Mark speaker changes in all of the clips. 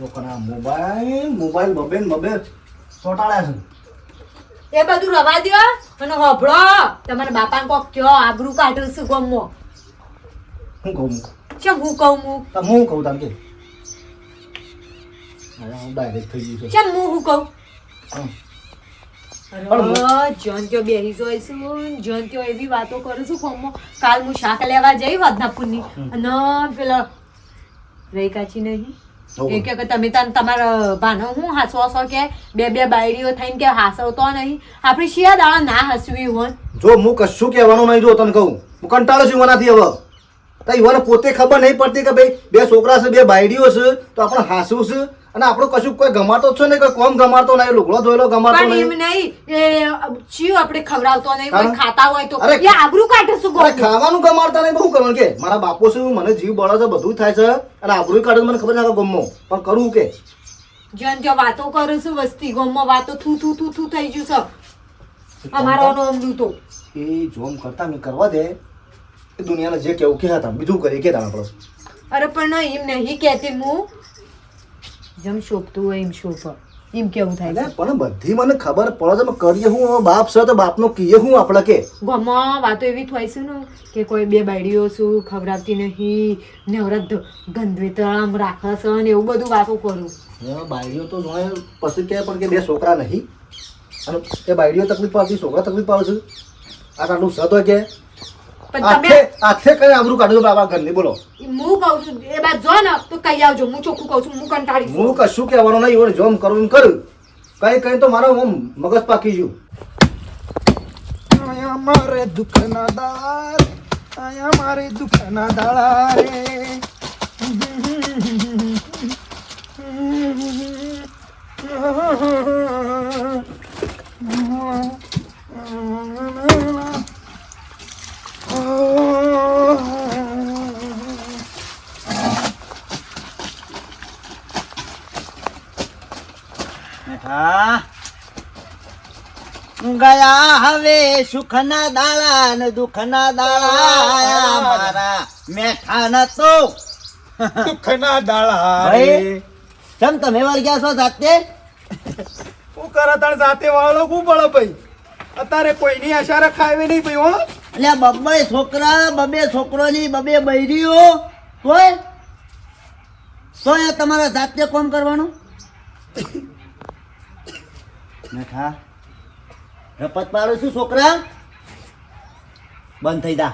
Speaker 1: લોકોના mobile mobile બબે બબે ચોટાડ્યા છે.
Speaker 2: એ બધું રવા દ્યો અને હોભળો. તમારા બાપાને કોક કયો આબરૂ કાઢું છું ગમો.
Speaker 1: હું કહું હું
Speaker 2: હું કહું હું
Speaker 1: તો હું કહું તામ હું ડાયરેક્ટ થઈ ગયું છે.
Speaker 2: ચમ હું હું કહું?
Speaker 1: હમ.
Speaker 2: અરે જોન ત્યો બેહી જોઈ છું એવી વાતો કરું છું કોમો કાલ હું શાક લેવા જઈ વદનાપુરની. અને પેલા રેકાચી નહીં. એ કે તમે તને તમારા ભાનો હું હાસો હસો કે બે બે બાયડીઓ થઈને કે હાસવતો નહીં. આપણી શિયા દાડા ના હસવી હોય.
Speaker 1: જો હું કશું કહેવાનું નહીં જો તને કહું. હું કંટાળો છું એનાથી હવે. તો ઈવોને પોતે ખબર નહીં પડતી કે ભાઈ બે છોકરા છે બે બાયડીઓ છે તો આપણે હાસવું છે? અને આપણું કશું કોઈ ગમાતો છે ને કોઈ કોમ ગમાતો નહીં લુગડો ધોયેલો ગમાતો
Speaker 2: પણ એમ
Speaker 1: નહીં
Speaker 2: નહીં આપણે ખવડાવતો નહીં કોઈ ખાતા હોય તો. એ આબરૂ કાઢે શું ગોળ
Speaker 1: ખાવાનું ગમાડતા નહીં બહુ કરવાનું કે મારા બાપો છે મને જીવ બળે છે બધું થાય છે અને આબરૂ કાઢે મને ખબર ના ગમો. પણ કરું કે?
Speaker 2: જોન ત્યાં વાતો કરું છું વસ્તી ગમો વાતો થુ થુ થુ થુ થઈ ગયું છે. અમારો અમરું તો.
Speaker 1: એ જોમ કરતા મેં કરવા દે. દુનિયાને જે કેવું કે હતા બીજું કરી કે આપણે
Speaker 2: અરે પણ એમ નહીં કહેતી હું. જેમ શોભતું હોય એમ શોભ. એમ કેવું થાય
Speaker 1: એટલે પણ બધી મને ખબર પડે છે કરીએ હું બાપ છે તો બાપનો કીએ હું આપણે કે?
Speaker 2: ગમા વાતો એવી થાય છે ને કે કોઈ બે બાયડીઓ શું ખવડાવતી નહીં નવરત ગંધવેતરામ રાખે છે ને એવું બધું વાતો કરું.
Speaker 1: હવે બાયડીઓ તો જોડે પછી કહે પણ કે બે છોકરા નહીં. અને એ બાયડીઓ તકલીફ પાડતી છોકરા તકલીફ પાડે છે. આ સત હોય
Speaker 2: કે?
Speaker 1: આખે કઈ આબરું કાઢ્યું બાબા ઘરની બોલો.
Speaker 2: હું કહું છું એ બાદ જો ને તો કહી આવજો. હું ચોખ્ખું કહું છું હું કંટાળી
Speaker 1: હું કશું કહેવાનું નહીં એવું જોમ કરું એમ કરું. કઈ કઈ તો મારો મગજ પાકી ગયું.
Speaker 3: આયા મારે દુઃખના દાળ આયા મારે દુઃખના દાળા રે.
Speaker 4: હા ગયા હવે સુખના દાળા ને દુઃખના દાળા મારા મેઠા ન તો.
Speaker 3: દુઃખના દાળા
Speaker 4: ચમ તમે વળગ્યા છો જાતે?
Speaker 3: હું કરે તાણ જાતે વાળો કું પડે ભાઈ? અત્યારે કોઈની આશા રખાય નહીં ભાઈ હો.
Speaker 4: એટલે બબ્બે છોકરા બબે છોકરોની બબે બૈરીઓ કોઈ તો તમારા જાતે કોમ કરવાનું? મેઠા રપત પાડું છું છોકરા? બંધ થઈ જા.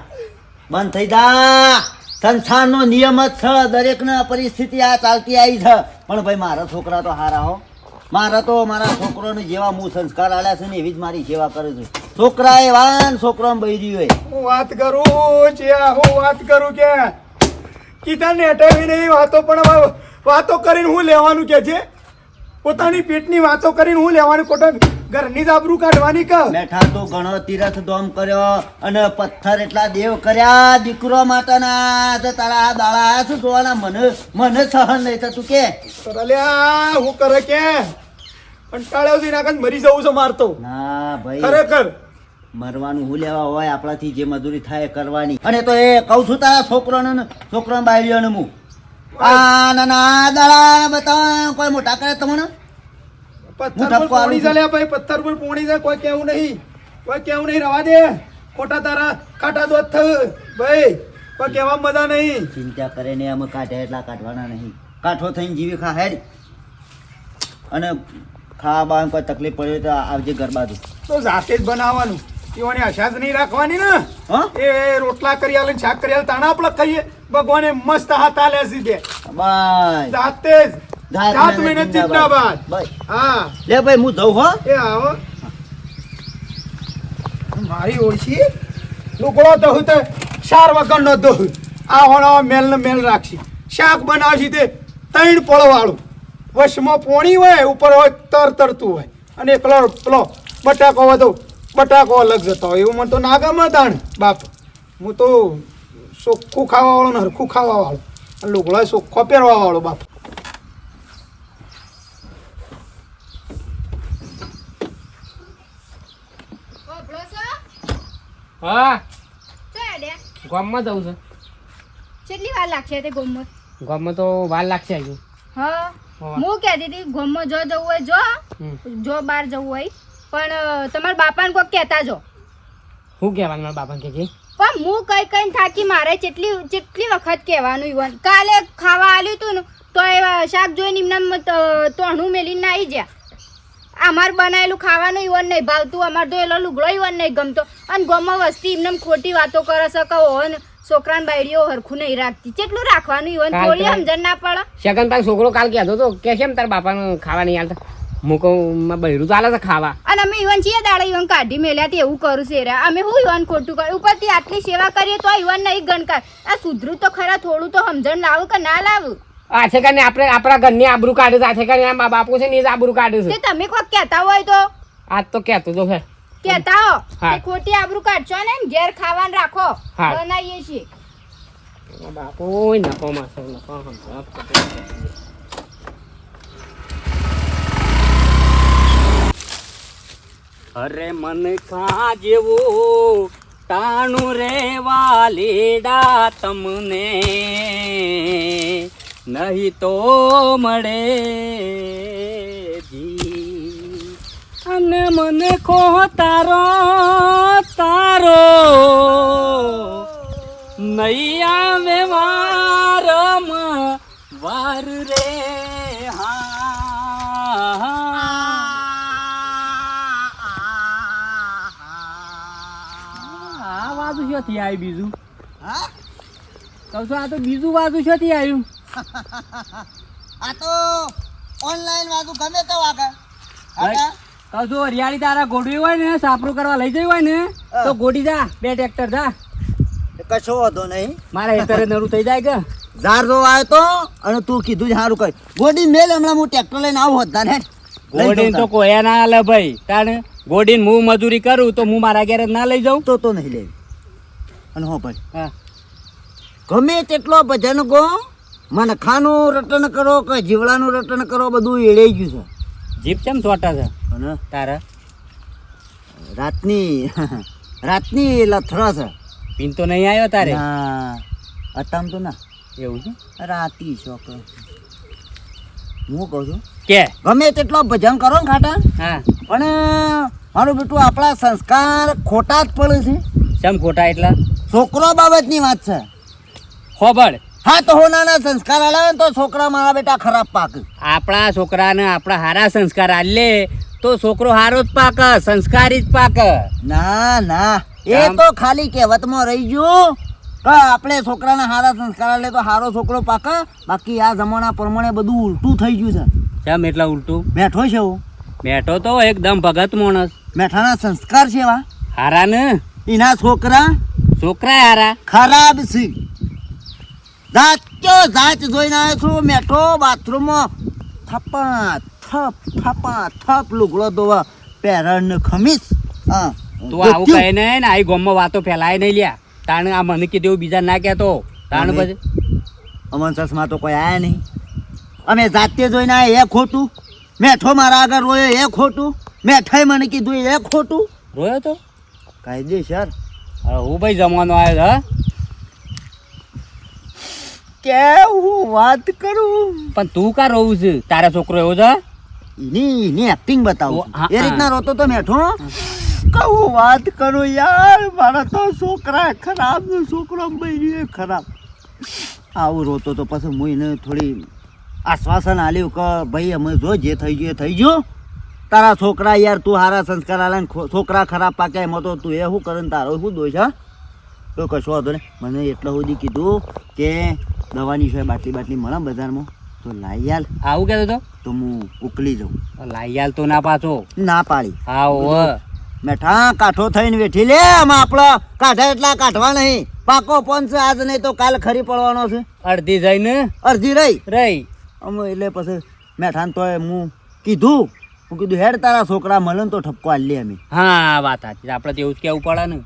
Speaker 4: બંધ થઈ જા. સંસારનો નિયમ જ છે, દરેકને પરિસ્થિતિ આ ચાલતી આવી છે. પણ ભાઈ, મારા છોકરા તો હારા હો. મારા તો મારા છોકરોને જેવા હું સંસ્કાર આલ્યા છે ને એવી જ મારી સેવા કરું છું. છોકરા એ વાન છોકરો બૈરી હોય.
Speaker 3: હું વાત કરું છે હું વાત કરું કે, કીધા ને હટાવી નહીં વાતો પણ વાતો કરીને હું લેવાનું કે છે? પોતાની પેટની વાતો કરીને હું લેવાનું ખોટા? ઘરની જ આબરૂ કાઢવાની કહ
Speaker 4: બેઠા તો ઘણો તીરથ દોમ કર્યો અને પથ્થર એટલા દેવ કર્યા. દીકરો માતાના તો તારા દાળા શું જોવાના? મને મને સહન નહીં થતું કે.
Speaker 3: અલ્યા હું કરે કે? કંટાળ્યો છે નાખે મરી જવું છે મારતો
Speaker 4: ના ભાઈ.
Speaker 3: ખરેખર.
Speaker 4: મરવાનું હું લેવા હોય આપણાથી જે મજૂરી થાય કરવાની. અને તો એ કહું છું તારા છોકરોને ને છોકરાને બાયરીઓને હું. આ ના ના દાળા દાડા બતાવો કોઈ મોટા કરે તમને?
Speaker 3: પથ્થર પર પોણી ચાલ્યા ભાઈ પથ્થર પર પોણી જાય કોઈ કેવું નહીં. કોઈ કેવું નહીં રવા દે. ખોટા તારા ખાટા દોત થયું ભાઈ કોઈ કહેવા મજા નહીં.
Speaker 4: ચિંતા કરે ને અમે કાઢ્યા એટલા કાઢવાના નહીં. કાઠો થઈને જીવી ખા હેડ. અને ખાવા બાવા કોઈ તકલીફ પડે તો આવજે ઘર બાજુ.
Speaker 3: તો જાતે જ બનાવવાનું. એવાની આશા જ નહીં રાખવાની ને. એ રોટલા કરી આલે શાક કરી આલે તાણા આપણે ખાઈએ. ભગવાને મસ્ત હાથ આલે સીધે
Speaker 4: બાય.
Speaker 3: જાતે જ. જાત મહિના જિંદાબાદ હા.
Speaker 4: લે ભાઈ હું જઉં હો.
Speaker 3: એ આવો. મારી ઓળખી તો હું તો ચાર વગર નો દોહ આ હોણો મેલ ને મેલ રાખશી. શાક બનાવશી તે ત્રણ પળવાળું. વશમાં પોણી હોય ઉપર હોય તર તરતું હોય. અને એકલો પેલો બટાકો હોય તો બટાકો અલગ જતો હોય. એવું મને તો ના ગમે તાણ બાપ. હું તો ચોખ્ખું ખાવાવાળો ને હરખું ખાવા વાળો અને લુગડો ચોખ્ખો પહેરવા વાળો બાપ.
Speaker 5: હા. ગામમાં જવું છે.
Speaker 6: કેટલી વાર લાગશે તે ગામમાં?
Speaker 5: ગામમાં તો વાર લાગશે હજુ. હા. હું. કહેતી હતી ગામમાં જો જવું હોય જો. જો બહાર જવું હોય. પણ તમારા બાપાને કોક કહેતા જો.
Speaker 6: હું કહેવાનું મારા બાપા કે કે?
Speaker 5: પણ હું કઈ કઈ થાકી મારે કેટલી કેટલી વખત કહેવાનું ઈવન. કાલે ખાવા આલ્યું હતું ને તો એ શાક જોઈને એમના તોણું મેલીને આવી ગયા. અમાર બનાવેલું ખાવાનું ઈવન નહીં ભાવતું અમાર તો એલો લુગડો ઈવન નહીં ગમતો. અને ગમો વસ્તી એમને ખોટી વાતો કરે છે કે ઓહન છોકરાને બાયડીઓ હરખું નહીં રાખતી. કેટલું રાખવાનું ઈવન? થોડી સમજણ ના પડે.
Speaker 6: સેકન્ડ તાર છોકરો કાલ કહેતો તો કે કેમ તાર બાપાનું ખાવા નહીં હાલતા? મૂકો મારા બૈરું ચાલે છે ખાવા.
Speaker 5: અને અમે ઈવન છીએ દાડા ઈવન કાઢી મેલ્યા તે એવું કરું છે રે. અમે હું ઈવન ખોટું કરું? ઉપરથી આટલી સેવા કરીએ તો ઈવન નહીં ગણકાર. આ સુધરું તો ખરા થોડું તો સમજણ લાવું કે ના લાવું?
Speaker 6: આ છે કરીને આપણે આપણા ઘરની આબરૂ કાઢે છે આ છે કરીને આ બાપુ છે ને એ જ આબરૂ કાઢે
Speaker 5: તે
Speaker 6: છે
Speaker 5: તમે કોક કહેતા હોય તો.
Speaker 6: આજ તો કહેતો તો છે.
Speaker 5: કહેતા હો. કે ખોટી આબરૂ કાઢશો ને એમ ઘેર ખાવાનું રાખો. બનાવીએ છીએ.
Speaker 6: બાપુ નકો માસો નફો અરે મન ખા જેવો ટાણું રે વાલીડા તમને. નહીં તો મળે જી. અને મને ખો તારો તારો નહીં આવે વારમાં વાર રે આ વાતું શોથી આવ્યું બીજું?
Speaker 4: હા?
Speaker 6: કહું છું આ તો બીજું વાતું શોથી આવ્યું.
Speaker 4: આ તો ઓનલાઈન વાગું ગમે તો વાગે.
Speaker 6: ભાઈ, હરિયાળી તારા ગોડવી હોય ને સાપરું કરવા લઈ જઈ હોય ને તો ગોડી જા બે ટ્રેક્ટર જા.
Speaker 4: કશો વાંધો નહીં.
Speaker 6: મારા હેતરે નરું થઈ જાય કે.
Speaker 4: ઝાર જો આવ્યો તો અને તું કીધું જ સારું કરી ગોડી મેલ હમણાં હું ટ્રેક્ટર લઈને આવું હોતા ને ગોડી
Speaker 6: ગોડીન તો કોયા ના હાલે ભાઈ. તાણે ગોડીન હું મજૂરી કરું તો હું મારા ઘેરે ના લઈ જાઉં.
Speaker 4: તો તો નહીં લેવી અને હો ભાઈ
Speaker 6: હા.
Speaker 4: ગમે તેટલો ભજન ગો મને ખાનું રટન કરો કે જીવડાનું રટન કરો બધું એળાઈ ગયું છે.
Speaker 6: જીપ કેમ છોટા છે?
Speaker 4: અને?
Speaker 6: તારા?
Speaker 4: રાતની રાતની લથડા છે.
Speaker 6: પીન તો નહીં આવ્યો તારે?
Speaker 4: હા અતામ તો ના.
Speaker 6: એવું છે?
Speaker 4: રાતી શોખ હું કહું છું?
Speaker 6: કે?
Speaker 4: ગમે તેટલો ભજન કરો ને ખાટા.
Speaker 6: હા.
Speaker 4: પણ મારું બેટું આપણા સંસ્કાર ખોટા જ પડે છે.
Speaker 6: કેમ ખોટા એટલા?
Speaker 4: છોકરો બાબતની વાત છે.
Speaker 6: ખોબડ
Speaker 4: હા તો હોનાના સંસ્કાર આલાવે તો છોકરા મારા બેટા ખરાબ પાક.
Speaker 6: આપણા છોકરાને આપણા હારા સંસ્કાર આલે તો છોકરો હારો જ પાક સંસ્કારી જ પાક.
Speaker 4: ના ના. એ તો ખાલી કહેવતમાં રહી ગયું. કે આપણે છોકરાને સારા સંસ્કાર આલે તો સારો છોકરો પાક. બાકી આ જમાના પ્રમાણે બધું ઉલટું થઈ ગયું છે.
Speaker 6: કેમ એટલા ઉલટું?
Speaker 4: બેઠો છે હું.
Speaker 6: બેઠો તો એકદમ ભગત માણસ.
Speaker 4: મેઠાના સંસ્કાર છે એવા.
Speaker 6: હારા ને
Speaker 4: એના છોકરા
Speaker 6: છોકરા હારા.
Speaker 4: ખરાબ છે. જાચ જોઈને આવ્યો છું. મેઠો બાથરૂમમાં થપા થપ થપા થપ લુગડો ધોવા પેરણ ને ખમીસ. હા.
Speaker 6: તો આવું કહે ને ને આવી ગોમમાં વાતો ફેલાય નહીં લ્યા. તાણે આ મને કીધું બીજા ના કહેતો. તાણ પછી
Speaker 4: અમન ચશ્મા તો કોઈ આયા નહીં. અમે જાતે જોઈને આવ્યા એ ખોટું. મેઠો મારા આગળ રોયો એ ખોટું. મેઠાઈ મને કીધું એ ખોટું.
Speaker 6: રોયો તો?
Speaker 4: કાયદેસર
Speaker 6: હવે હું ભાઈ જમવાનો આવ્યો હા?
Speaker 4: કે હું વાત કરું?
Speaker 6: પણ તું કા રોવું છે? તારા છોકરો એવો છે?
Speaker 4: એની એની એક્ટિંગ બતાવો એ રીતના. રોતો તો મેઠો કહું વાત કરું યાર મારા તો છોકરા ખરાબ છોકરો બૈરી ખરાબ. આવું રોતો તો પછી હું એને થોડી આશ્વાસન આલ્યું કે ભાઈ અમે જો જે થઈ ગયું એ થઈ ગયું. તારા છોકરા યાર તું હારા સંસ્કાર આલે છોકરા ખરાબ પાકે એમાં તો તું એ શું કરે તારો શું દોષ હા? તો કશો વાંધો ને મને એટલા સુધી કીધું કે દવાની છે બાટલી બાટલી મળે બજારમાં? તો લાઈ આલ.
Speaker 6: આવું કહેતો તો?
Speaker 4: તો હું ઉકલી જાઉં.
Speaker 6: લાયાલ તો ના પાછો.
Speaker 4: ના પાડી.
Speaker 6: હા ઓવે
Speaker 4: મેઠા કાઠો થઈને વેઠી લે આમાં આપણો કાઢા એટલા કાઢવા નહીં. પાકો પંચ આજ નહીં તો કાલ ખરી પડવાનો છે.
Speaker 6: અડધી જઈને?
Speaker 4: અડધી રહી.
Speaker 6: રહી.
Speaker 4: અમે એટલે પછી મેઠાન તો હું કીધું. હું કીધું હેડ તારા છોકરા મળે ને તો ઠપકો આલી અમે.
Speaker 6: હા વાત સાચી. આપણે તેવું જ કહેવું પડે ને.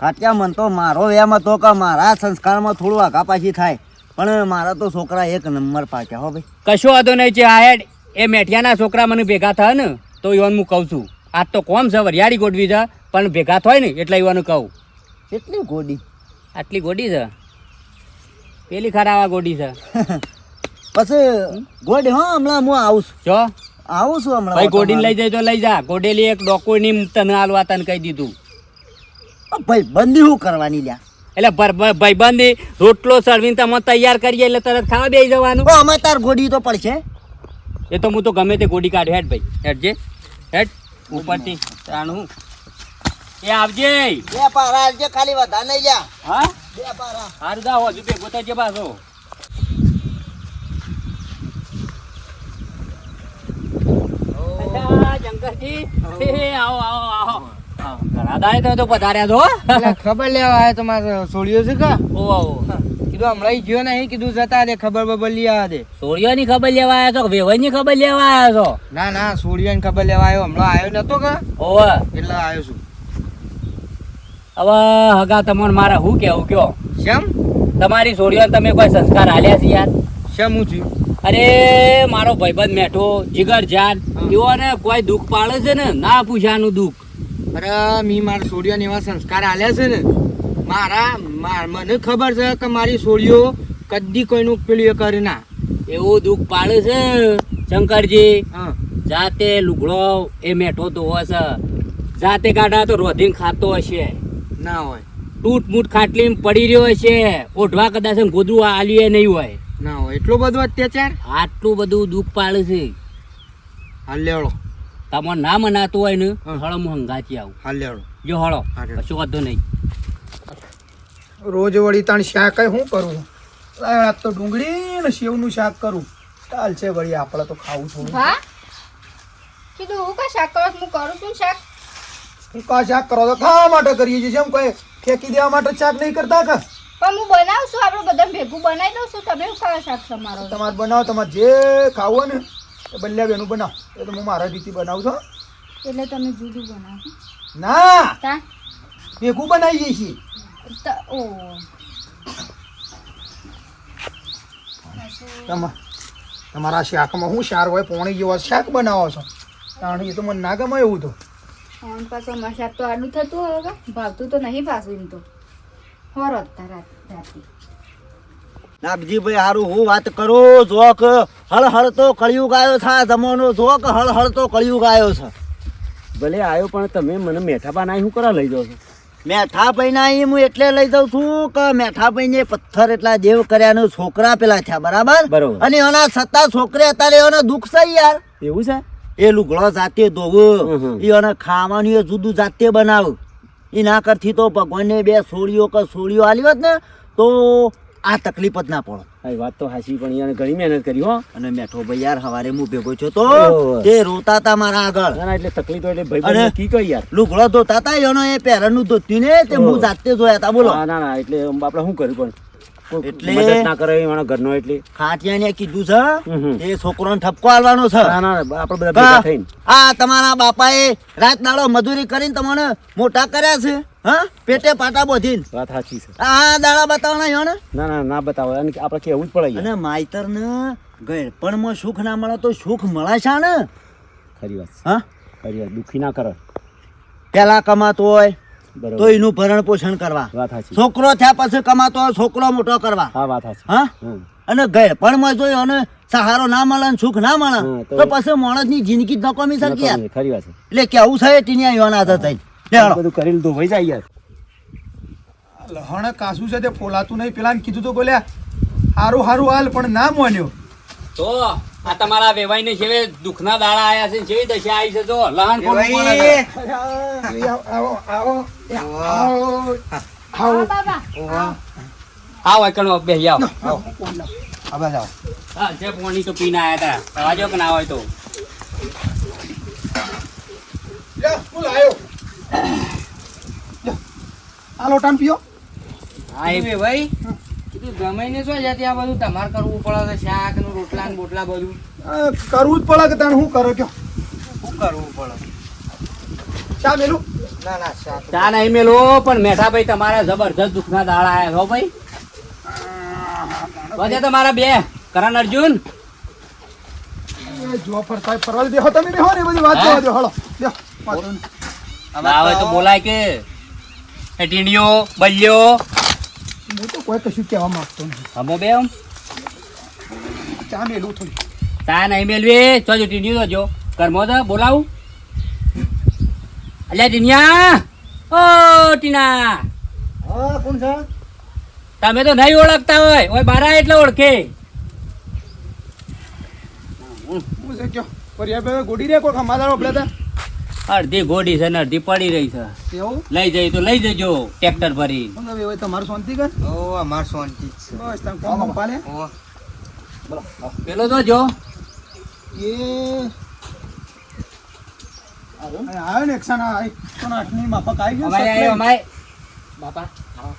Speaker 4: કાટિયા મન તો મારો એમ હતો કે મારા સંસ્કારમાં થોડું આગા પાછી થાય. પણ મારા તો છોકરા એક નંબર પાક્યા હો ભાઈ.
Speaker 6: કશો વાંધો નહીં છે આ હેડ. એ મેઠિયાના છોકરા મને ભેગા થાય ને તો ઈવન હું કહું છું. આજ તો કોમ છે વરિયાળી ગોઠવી છે પણ ભેગા થાય ને એટલે ઈવાનું કહું.
Speaker 4: કેટલી ગોડી?
Speaker 6: આટલી ગોડી છે. પેલી ખરાવા ગોડી છે.
Speaker 4: પછી ગોડી હો હમણાં હું આવું છું.
Speaker 6: જો.
Speaker 4: આવું છું હમણાં
Speaker 6: ભાઈ ગોડીને લઈ જાય તો લઈ જા. ગોડેલી એક ડોકોની તને હાલવા તને કહી દીધું.
Speaker 4: ભાઈ બંદી શું કરવાની લ્યા?
Speaker 6: એટલે ભાઈબંધી રોટલો સળવીને તમે તૈયાર કરીએ એટલે તરત ખાવા બેસી જવાનું.
Speaker 4: અમે તાર ગોડી તો પડશે.
Speaker 6: એ તો હું તો ગમે તે ગોડી કાઢ. હેડ ભાઈ હેડ જે. હેડ ઉપરથી તાણું. એ આવજે.
Speaker 4: બે પારા આવજે ખાલી વધા નહીં જા.
Speaker 6: હા?
Speaker 4: બે પારા.
Speaker 6: હારું દા હજુ ભેગો થજે પાછો. આવો આવો આવો આવો. ઘણા તમે તો પધાર્યા છો
Speaker 7: ખબર લેવા આવ્યો તમારે સોળિયો છે કા?
Speaker 6: ઓ
Speaker 7: કીધું હમણાં ગયો નહીં કીધું જતા દે ખબર બબર લઈ આવવા દે.
Speaker 6: સોળિયાની ખબર લેવા આવ્યા છો વેવાઈની ખબર લેવા આવ્યા છો?
Speaker 7: ના ના સોળિયાની ખબર લેવા આવ્યો. હમણાં આવ્યો નતો કા?
Speaker 6: ઓવે
Speaker 7: એટલે આવ્યો છું.
Speaker 6: હવે હગા તમને મારા હું કેવું કયો?
Speaker 7: શેમ?
Speaker 6: તમારી સોળિયો તમે કોઈ સંસ્કાર હાલ્યા છે યાર?
Speaker 7: શેમ હું છું
Speaker 6: અરે મારો ભાઈબંધ મેઠો જીગર જાન એઓને કોઈ દુઃખ પાડે છે ને? ના પૂછાનું દુઃખ.
Speaker 7: અરે મી મારા સોળિયાને એવા સંસ્કાર આલ્યા છે ને. મારા મને ખબર છે કે મારી સોળિયો કદી કોઈનું પેલું એ કરે ના.
Speaker 6: એવું દુઃખ પાડે છે શંકરજી?
Speaker 7: હા.
Speaker 6: જાતે લુગડો એ મેઠો તો હશે જાતે કાઢા તો રોધીને ખાતો હશે.
Speaker 7: ના હોય.
Speaker 6: તૂટ મૂટ ખાટલી પડી રહ્યો હશે. ઓઢવા કદાચ ગોદરું આલ્યું નહીં હોય.
Speaker 7: ના હોય. એટલું બધું અત્યાચાર?
Speaker 6: આટલું બધું દુઃખ પાડે છે.
Speaker 7: હાલ લેવડો.
Speaker 6: તમને ના મનાતું હોય ને. હળો હું હંગાથી આવું.
Speaker 7: હાલ લેવડો
Speaker 6: જો હળો. કશું વાંધો નહીં.
Speaker 3: રોજ વળી તાણ શાક કઈ શું કરું? આ તો ડુંગળી ને સેવનું શાક કરું. ચાલ છે વળી આપણે તો ખાવું થોડું
Speaker 5: હા? કીધું હું કા શાક કરો હું કરું છું શાક?
Speaker 3: હું કા શાક કરો તો ખાવા માટે કરીએ છીએ જેમ કોઈ ફેંકી દેવા માટે શાક નહીં કરતા કા?
Speaker 5: પણ હું બનાવું છું આપણે બધા ભેગું બનાવી દઉં છું. તમે ખાવા શાક તમારો
Speaker 3: તમારે બનાવો તમારે જે ખાવું ને બંને બેનું બનાવ. એ તો હું મારા રીતે બનાવું છું
Speaker 5: એટલે તમે જુદું બનાવો.
Speaker 3: ના! ભેગું બનાવીએ છીએ.
Speaker 5: ઓ.
Speaker 3: તમા તમારા શાકમાં હું સાર હોય પોણી જેવા શાક બનાવો છો? કારણ એ તો મને ના ગમે એવું તો.
Speaker 5: ફોન પાછો શાક તો આડું થતું હવે. ભાવતું તો નહીં પાછું એમ તો. હોરો રાત રાતે.
Speaker 4: નાગજીભાઈ હારું હું વાત કરું જોક હળ હળ તો કળિયુગ આવ્યો છે જમાનો જો કે હળ હળ તો કળિયુગ આવ્યો છે.
Speaker 6: ભલે આવ્યો પણ તમે મને મેઠા પાના શું કરા લઈ જાઓ છો?
Speaker 4: મેઠા ભાઈના અહીં હું એટલે લઈ જાઉં છું કે મેઠા ભાઈને પથ્થર એટલા દેવ કર્યાનો છોકરા પેલા થયા બરાબર?
Speaker 6: બરોબર.
Speaker 4: અને એના છતાં છોકરે અત્યારે એને દુઃખ છે યાર.
Speaker 6: એવું છે?
Speaker 4: એ લુગડો જાતે ધોવું એ એને ખાવાનું એ જુદું જાતે બનાવું. એના કરથી તો ભગવાનને બે સોળીઓ કે સોળીઓ આલી હોત ને તો આ તકલીફ જ ના પડો.
Speaker 6: વાત તો હાસી પણ યાર ઘણી મહેનત કરી હો.
Speaker 4: અને મેઠો ભાઈ યાર હવારે હું ભેગો છો તો તે રોતા તા મારા આગળ.
Speaker 6: ના એટલે તકલીફ એટલે ભાઈ. કી કઈ યાર.
Speaker 4: લુગડો ધોતા તા એનો એ પહેરણનું ધોતી ને તે હું જાતે જોયા તા બોલો.
Speaker 6: ના ના એટલે આપણે શું કર્યું પણ?
Speaker 4: એટલે-
Speaker 6: મદદ ના કરે એવાના ઘરનો એટલે.
Speaker 4: ખાટિયાને કીધું છે. એ છોકરોને ઠપકો આલવાનો છે.
Speaker 6: ના ના આપણે બધા ભેગા થઈને.
Speaker 4: આ તમારા બાપાએ રાત દાડો મજૂરી કરીને તમને મોટા કર્યા છે. હા? પેટે પાટા બોધી
Speaker 6: વાત સાચી છે.
Speaker 4: આ દાડા બતાવના યો ને
Speaker 6: ના ના ના બતાવો. અને આપણે કેવું જ પડે.
Speaker 4: અને માઈતર ને ગળપણમાં સુખ ના મળે તો સુખ મળે છે ને
Speaker 6: ખરી વાત
Speaker 4: હા?
Speaker 6: ખરી વાત. દુઃખી ના કરે.
Speaker 4: પેલા કમાતો હોય તો એનું ભરણ પોષણ કરવા.
Speaker 6: વાત સાચી.
Speaker 4: છોકરો થયા પછી કમાતો હોય છોકરો મોટો કરવા.
Speaker 6: હા વાત સાચી.
Speaker 4: હા?
Speaker 6: હમ.
Speaker 4: પણ મો જોયો અને સહારો ના મળે ને સુખ ના મળે
Speaker 6: તો-
Speaker 4: પછી માણસની જિંદગી જ નકોમી શકે
Speaker 6: ખરી વાત
Speaker 4: એટલે કેવું છે ટીનિયા યોના આદત થઈ.
Speaker 6: બધું કરી લીધું વહી જાય યાર.
Speaker 3: લહણ કાસું છે તે ફોલાતું નહીં. પેલા કીધું તો બોલ્યા હારું હારું હાલ પણ ના માન્યો.
Speaker 6: તો આ તમારા વેવાઈ ને જેવે દુઃખના દાડા આયા છે જેવી દશા આવી છે તો લહણ કોણ આવો?
Speaker 3: આવો આવો આવો.
Speaker 5: હા બાબા.
Speaker 6: આવો એકણ બેહી આવો.
Speaker 3: આવો. જાઓ
Speaker 6: હા જે પોણી તો પીને આયા હતા આવાજો કે ના હોય તો?
Speaker 3: લે ફૂલ લાયો. લે, આ લોટાન પીઓ.
Speaker 6: હા એ
Speaker 7: ભાઈ. કીધું ગમે ને શું છે આ બધું? તમારે કરવું પડે છે શાકનું રોટલા ને બોટલા બધું.
Speaker 3: કરવું જ પડે કે શું કરો? કયો.
Speaker 7: શું કરવું પડે?
Speaker 3: ચા મેલું?
Speaker 7: ના ના
Speaker 6: ચા નહીં મેલો પણ મેઠાભાઈ તમારા જબરજસ્ત દુઃખના દાડા આવ્યા છો ભાઈ. વધે તમારા બે કરણ અર્જુન.
Speaker 3: જો ફરતા ફરવા દેહો તમે ને બધી વાત? જવા દો હળો
Speaker 6: હોય તો બોલાય કે. ટીંડિયો બલ્યો.
Speaker 3: હું તો કોઈ કશું કહેવા માંગતો નથી.
Speaker 6: હમો બે આમ.
Speaker 3: ચા મેલું થોડી.
Speaker 6: તા નહીં મેલવી. ચોજો ટીન્યુ તો જો. કરમો તો બોલાવું. અલ્યા ટીનિયા ઓ ટીના
Speaker 1: હા કોણ છે?
Speaker 6: તમે તો નહીં ઓળખતા હોય. ઓય બારા એટલે ઓળખે.
Speaker 3: હું છે કયો ફરિયા ભાઈ ગોડી રે કોઈ ખમાદારો આપણે તા
Speaker 6: અડધી ગોડી છે ને અડધી પડી રહી છે.
Speaker 3: એવું?
Speaker 6: લઈ જઈ તો લઈ જજો ટ્રેક્ટર ભરી
Speaker 3: કહે ભાઈ તમારું શાંતિ કર.
Speaker 7: ઓ અમાર શાંતિ છે.
Speaker 3: બસ તમે કોમ પપ્પા લે
Speaker 6: પેલો તો જો.
Speaker 3: એ. આવ્યો ને એકસાના આઈ આઠની માફક આવી ગયો
Speaker 6: અમારે
Speaker 7: બાપા આવો.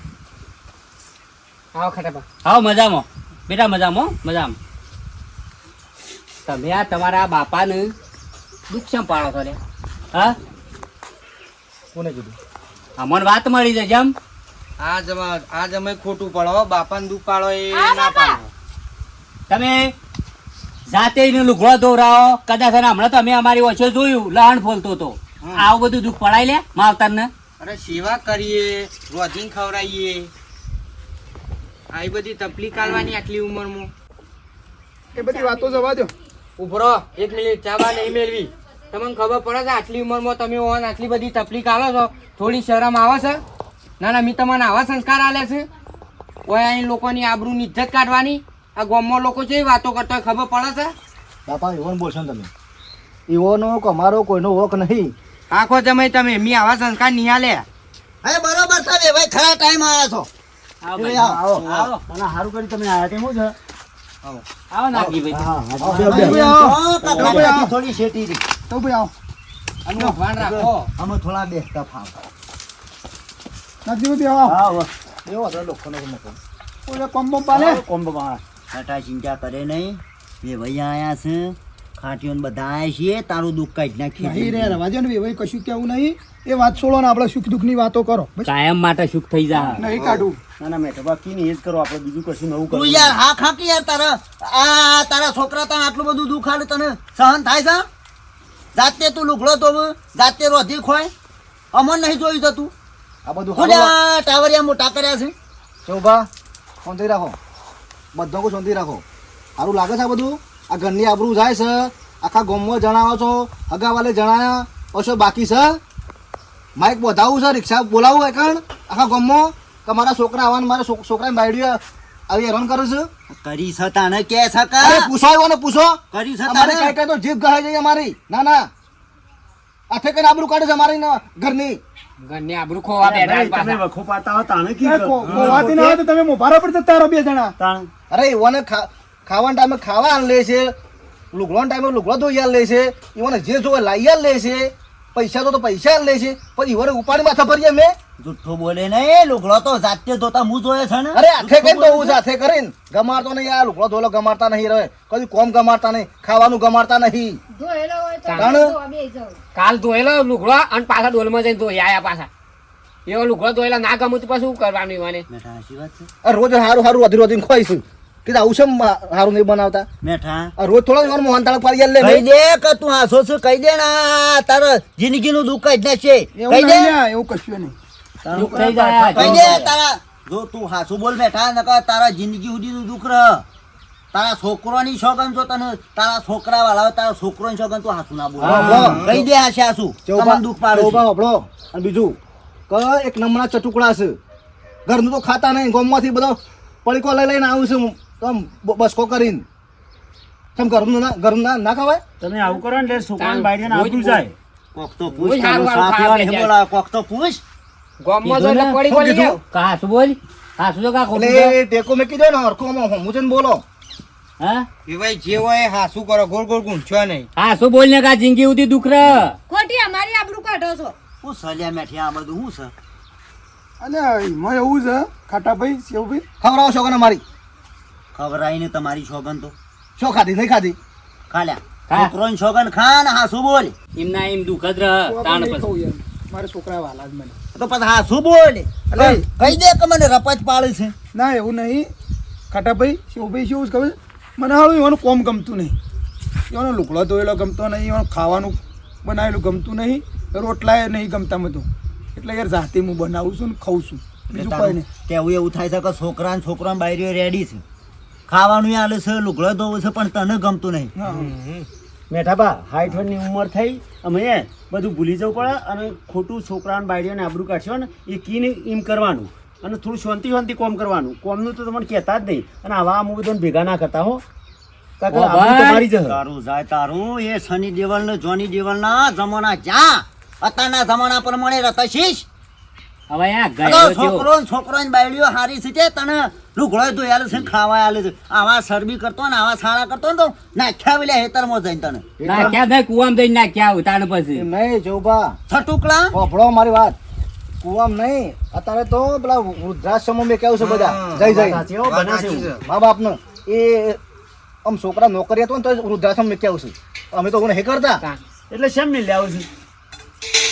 Speaker 7: આવો ખટાપા.
Speaker 6: આવો મજામાં. બેટા મજામાં મજામાં. તમે આ તમારા બાપાને દુઃખ શેમ પાડો છો રે હા?
Speaker 1: કોને કીધું?
Speaker 6: અમને વાત મળી છે જેમ?
Speaker 7: આજ જમા આજ અમે ખોટું પડો બાપાને દુઃખ પાડો એ ના પાડો.
Speaker 6: તમે જાતે એને લુગડો દોરાવો કદાચ હમણાં તમે અમારી ઓછો જોયું લહણ ફોલતો હતો. આવું બધું દુઃખ પડાય લે માવતરને.
Speaker 7: અરે સેવા કરીએ રોજીન ખવડાવીએ આવી બધી તકલીફ કાઢવાની આટલી ઉંમરમાં.
Speaker 3: એ બધી વાતો જવા દો
Speaker 7: ઉભરો એક મિનિટ ચાવા નહીં મેળવી. તમને ખબર પડે છે આટલી ઉંમરમાં તમે ઓન આટલી બધી તકલીફ આલો છો થોડી શરમ આવે છે? ના ના મેં તમને આવા સંસ્કાર આલે છે? ઓય અહીં લોકોની આબરૂની ઇજ્જત કાઢવાની? આ ગામમાં લોકો છે વાતો કરતા હોય ખબર પડે છે?
Speaker 1: બાપા એવો બોલશો ને તમે. એવોનો અમારો કોઈનો વોક નહીં.
Speaker 7: આખો જમે તમે મેં આવા સંસ્કાર નહીં આલ્યા
Speaker 4: અરે બરોબર સાહેબ ભાઈ ખરા ટાઈમ આવ્યા છો.
Speaker 6: આવો
Speaker 1: એ આવો.
Speaker 6: આવો.
Speaker 1: સારું કરી તમે આયા શું છે?
Speaker 6: આવો નાગજી ભાઈ
Speaker 1: હા.
Speaker 3: આવો. ભાઈ, આવો.
Speaker 4: થોડી શેટી રહી
Speaker 3: તો ભાઈ આવો
Speaker 7: અમને ભાન રાખો
Speaker 4: અમે થોડા બેસતા ફાવ
Speaker 3: નથી બધી આવો
Speaker 1: બસ એવો લોકો નો મોકો
Speaker 3: ઓલે કોમ્બો પાલે
Speaker 1: કોમ્બો બમા
Speaker 4: બેટા ચિંતા કરે નહીં બે ભાઈ આયા છે ખાટીઓ ને બધા આયા છીએ તારું દુઃખ કાઢી નાખી
Speaker 3: રે રવા દો ને ભાઈ કશું કેવું નહીં એ વાત છોડો ને આપણે સુખ દુઃખની વાતો કરો.
Speaker 6: કાયમ માટે સુખ થઈ જા.
Speaker 3: નહીં કાઢું.
Speaker 1: ના ના મેઠો બાકી ની એ જ કરો આપણે બીજું કશું નવું
Speaker 4: તું યાર હા ખાકી યાર તારા આ તારા છોકરા તને આટલું બધું દુઃખ આલે તને સહન થાય છે? જાતે તું લુગડો તો જાતે રોધી ખોય. અમન નહીં જોયું તું.
Speaker 1: આ બધું
Speaker 4: હું ટાવરિયા મોટા કર્યા છે?
Speaker 1: શોભા શાંતિ રાખો. બધો કો શાંતિ રાખો. સારું લાગે છે આ બધું? આ ઘરની આબરૂ જાય છે. આખા ગોમમાં જણાવો છો હગાવાલે જણાયા ઓછો બાકી છે? માઇક વધાવું છે રિક્ષા બોલાવું એકણ આખા ગામમાં? કે મારા છોકરા આવવાનું મારા છોકરા છોકરાને બાયડીઓ આવી હેરાન કરું છું?
Speaker 4: કરી છે તાને કે છે કે?
Speaker 1: પૂછો આવ્યો ને પૂછો.
Speaker 4: કરી છે
Speaker 1: અમારે કઈ કઈ તો જીભ ગહાઈ જઈ અમારી. ના ના. આથે કઈ આબરૂ કાઢે છે અમારી ઘરની.
Speaker 7: ઘરની આબરૂ ખોવા બેઠા પાછા.
Speaker 1: વખો પાડતા હો તાણે
Speaker 3: એ કો- ના તો તમે મોભારા પર જતા રહો બે જણા.
Speaker 1: અરે ખાવાના ટાઈમે ખાવા લે છે. લુગડોના ટાઈમે લુગડો ધોઈ આલ લે છે જે જોવે લાઈ લે છે. પૈસા તો તો પૈસા લે છે. પણ ઈવોને ઉપાડી માથા ભરીએ મેં.
Speaker 4: જુઠ્ઠું બોલે ને લુગડો તો જાતે ધોતા હું જોયે છે ને.
Speaker 1: અરે હાથે કઈ ધોવું છે. હાથે કરીને. ગમાડતો નહીં આ લુગડો ધોલો ગમાડતા નહીં રહે. કદી કોમ ગમાડતા નહીં ખાવાનું ગમાડતા નહીં.
Speaker 7: કાલ ધોયેલો લુગડો અને પાછા ડોલમાં જઈને ધોઈ આયા પાછા. એવો લુગડો ધોયેલા ના ગમું તો પછી શું કરવાનું મને
Speaker 4: મેઠા હાચી વાત છે.
Speaker 1: આ રોજ હારું હારું વધી અધીર ખવાઈશું. કીધું આવું છે સારું નહીં બનાવતા.
Speaker 4: મેઠા.
Speaker 1: રોજ થોડા ઈવોને મોહન તાળક પાડી લે
Speaker 4: કહી દે કે તું હાસો છે કહી દે ના તારા જિંદગીનું દુઃખ જ નાખશે કહી દે.
Speaker 3: એવું કશું નહીં.
Speaker 4: કહી દે તારા જો તું હાસુ બોલ બેઠા નકર તારા જિંદગી સુધીનું દુઃખ રહ. તારા છોકરોની શોગન છો તને તારા છોકરા વાળા તારા છોકરોની શોગન તું હાસુ ના બોલ. કહી દે હાસે હાસુ. તમને દુઃખ પાડો
Speaker 1: આપણો અને બીજું કે એક નમણા ચટુકડા છે. ઘરનું તો ખાતા નહીં ગોમમાંથી બધો પડીકો લઈ લઈને આવું છું તો બસકો કરીને. તમ ઘરનું ના ઘરનું ના ના ખવાય?
Speaker 8: તમે આવું કરો ને સુકાન બાઈને બાયડીને જાય.
Speaker 4: કોક તો પૂછ કોક તો પૂછ.
Speaker 7: ગામમાં જઈને પડી પડી
Speaker 1: કીધું?
Speaker 6: કા હાસુ બોલ કાસ તો કા છે?
Speaker 1: એ ટેકો મેં કીધો ને હરખોમાં હું જન બોલો.
Speaker 6: હા?
Speaker 7: એ ભાઈ જે હોય હા શું કરો ગોળ ગોળ ગુંચો નહીં.
Speaker 6: હાસુ બોલ બોલને કા જિંદગી સુધી દુઃખ રહે
Speaker 2: ખોટી અમારી આબરૂ કાઢો છો.
Speaker 4: હું સલ્યા મેઠી આ બધું શું છે?
Speaker 3: અને એમાં એવું છે ખાટા ભાઈ સેવ ભાઈ
Speaker 1: ખવડાવો છો કે મારી
Speaker 4: ખબર ને તમારી શોગન તો.
Speaker 1: શું ખાધી? નહીં ખાધી?
Speaker 4: ખાલ્યા. છોકરોની શોગન ખા ને હાસુ બોલ?
Speaker 6: એમના એમ દુઃખ જ તાણ પછી.
Speaker 3: મારા છોકરા વાલા જ મને.
Speaker 4: તો પછી હાસુ બોલ?
Speaker 3: અલે.
Speaker 4: કહી દે કે મને રપત પાડે છે?
Speaker 3: ના એવું નહીં. ખાટાભાઈ શિવભાઈ શું ખબર? મને હારું એવાનું કોમ ગમતું નહીં. એવાનો લુકડો ધોયેલો ગમતો નહીં એવાનું ખાવાનું બનાવેલું ગમતું નહીં. એ નહીં ગમતા બધું એટલે યાર જાતે હું બનાવું છું ને ખાઉં છું. બીજું કોઈ નહીં.
Speaker 4: તેવું એવું થાય છે કે છોકરા ને છોકરા બાયરીઓ રેડી છે. ખાવાનું આલે છે લુગડો ધોવું છે પણ તને ગમતું નહીં.
Speaker 8: મેઠાબા હાઈટની ઉંમર થઈ. અમે એ બધું ભૂલી જવું પડે અને ખોટું છોકરાને બાયડીઓને આબરું કાઢશો ને એ કીને એમ કરવાનું. અને થોડું શાંતિ શાંતિ કોમ કરવાનું. કોમનું તો તમને કહેતા જ નહીં. અને આવા અમુક બધું ભેગા ના કરતા હે.
Speaker 4: તારું જાય તારું. એ શનિ દેવલ ને જોની દેવલ ના જમાના જા અત્યારના જમાના પ્રમાણે રતશીશ.
Speaker 6: હવે આ ગયો
Speaker 4: છોકરો ને છોકરો ને બાયડીઓ હારી છે તે તને લુગડો ધોઈ છે ને ખાવા આલે છે. આવા સરબી કરતો ને આવા સારા કરતો ને તો નાખ્યા વેલા હેતરમાં જઈને તને.
Speaker 6: ના થાય કુવામાં જઈને ના ક્યાં ઉતાર પછી.
Speaker 1: નહીં જોબા.
Speaker 4: છટુકલા
Speaker 1: હોભળો મારી વાત. કુવામ નહીં. અત્યારે તો પેલા વૃદ્ધાશ્રમો મેં કેવું છે બધા. જઈ જઈ
Speaker 8: મા બાપ બને છે. એવું.
Speaker 1: મા બાપને. એ આમ છોકરા નોકરી હતો ને તો વૃદ્ધાશ્રમ મેં કેવું છું. અમે તો હું નહીં કરતા
Speaker 8: એટલે શેમ ને લેવું છું?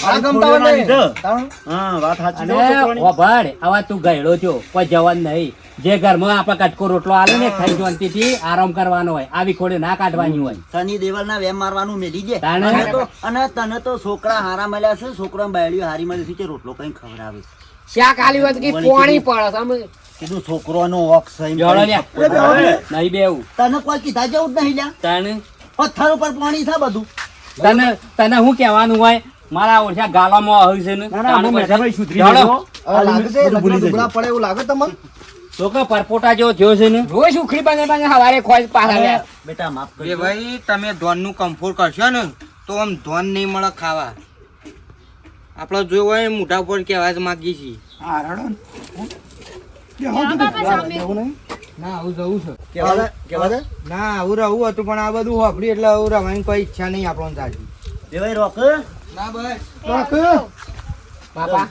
Speaker 1: આ ગમતા હોય
Speaker 8: ના?
Speaker 1: ને
Speaker 8: લીધે.
Speaker 1: તાણ.
Speaker 8: હા વાત સાચી
Speaker 6: અને
Speaker 8: છે હો છોકરાની.
Speaker 6: ઓભાડ આવા તું ગયડો થયો કોઈ જવાન નહીં. જે ઘરમાં આપણે કટકો રોટલો આલે ને ખાઈ આરામ કરવાનો હોય આવી ખોડે ના કાઢવાની હોય.
Speaker 4: શનિ દેવલ ના વેમ મારવાનું મેલી દે. અને તને તો છોકરા હારા મળ્યા છે છોકરા બાયડીઓ હારી મળી છે રોટલો કઈ ખવડાવે છે?
Speaker 7: શાક આલી હોત કે પોણી પડે છે. અમે
Speaker 4: કીધું છોકરોનો ઓક્ષ સહી
Speaker 6: જોડો
Speaker 4: કરી.
Speaker 6: લ્યા. નહીં બેવું
Speaker 4: તને કોઈ કીધા જેવું જ નહીં લ્યા.
Speaker 6: તને
Speaker 4: પથ્થર ઉપર પાણી છે બધું.
Speaker 6: તને તને શું કહેવાનું હોય મારા ઓછા ગાલામાં હોય છે ને?
Speaker 8: ના ના મેઠાભાઈ સુધરી.
Speaker 1: લાગે છે પડે એવું લાગે તમને?
Speaker 6: પરપોટા જેવો થયો છે ને?
Speaker 7: રોજ ઉખડી બને બને હવારે ખોજ પાછા
Speaker 4: બેટા માફ કરજો.
Speaker 7: ભાઈ તમે ધોનનું કમ્ફોર્ટ કરશો ને તો આમ ધોન નહીં મળે ખાવા. આપણે જોયું હોય મોઢા ઉપર કહેવા જ માગી છીએ.
Speaker 3: હા રડો ને.
Speaker 1: એવું નહીં?
Speaker 7: ના આવું જવું છે
Speaker 1: કેવા કેવા
Speaker 7: ના આવું રહું હતું પણ આ બધું વાપર્યું એટલે આવું રવાની કોઈ ઈચ્છા નહીં આપણને સાચી
Speaker 4: દેવાય રોક.
Speaker 7: ના બસ
Speaker 9: બાપા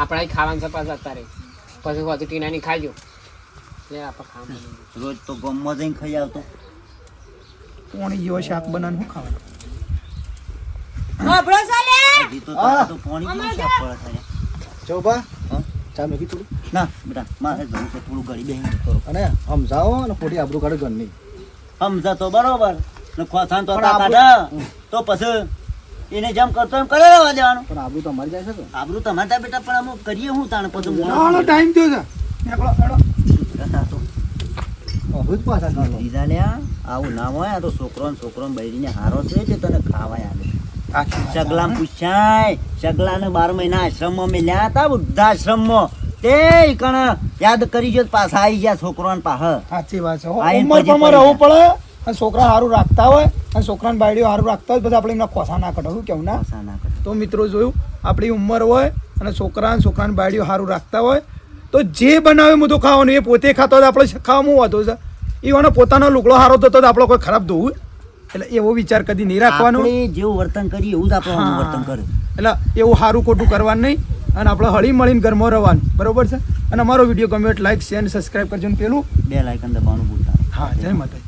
Speaker 9: આપણે ખાવાનું છે અત્યારે પછી વધુ ટીનાની ખાજો લે આપણે ખાવાનું
Speaker 4: રોજ તો ગમમાં જઈને ખાઈ આવતો.
Speaker 3: પોણી જેવો શાક બનાવીને શું ખાવાનું?
Speaker 2: હોભળો છો
Speaker 4: હજી તો તો પાણી કેવું શાક પડે છે
Speaker 1: ચા મેકી થોડું
Speaker 4: ના બેટા મારે જવું છે થોડું ઘડી બેહીને કરો.
Speaker 1: અને સમજાવો અને ખોટી આબરૂ કાઢો ઘરની.
Speaker 4: સમજા તો બરોબર. ને ખોસાન કાઢે તો પછી એને જેમ કરતો એમ કરે રહેવા દેવાનું.
Speaker 1: પણ આબરૂ તો અમારી જાય છે
Speaker 4: આબરું તમારે ત્યાં બેટા પણ અમુક કરીએ હું તાણ પછી
Speaker 3: હાલો ટાઈમ થયો છે. નીકળો,
Speaker 1: કાઢો
Speaker 4: દીધા લ્યા આવું ના હોય તો છોકરો ને છોકરો બૈરીને હારો છે જે તને ખાવાય આવે. સગલા પૂછાય. સગલાને બાર મહિના આશ્રમમાં મેલ્યા હતા વૃદ્ધાશ્રમમાં તે કણ યાદ કરી જો પાછા આવી ગયા છોકરાને પાહ
Speaker 3: સાચી વાત છે ઉંમર પ્રમાણે રહેવું પડે છોકરા સારું રાખતા હોય. અને છોકરાને બાયડીઓ સારું રાખતા હોય પછી આપણે એમના કોસા ના કઢાવું કેવું ના? તો મિત્રો જોયું આપણી ઉંમર હોય અને છોકરા છોકરાને બાયડીઓ સારું રાખતા હોય તો જે બનાવે હું તો ખાવાનું એ પોતે ખાતો હોય તો આપણે ખાવામાં હોતો છે? એવાનો પોતાનો લુગડો સારો થતો તો આપણે કોઈ ખરાબ ધોવું એટલે એવો વિચાર કદી નહીં રાખવાનો.
Speaker 4: જેવું વર્તન કરીએ એવું જ આપણે. વર્તન કરે.
Speaker 3: એટલે એવું સારું ખોટું કરવાનું નહીં અને આપણે હળી મળીને ઘરમાં રહેવાનું. બરોબર છે? અને અમારો વીડિયો ગમે લાઈક શેર સબસ્ક્રાઈબ કરજો ને પેલું.
Speaker 4: બે લાઇકન દબાવવાનું ભૂલતા
Speaker 3: હા જય માતાજી.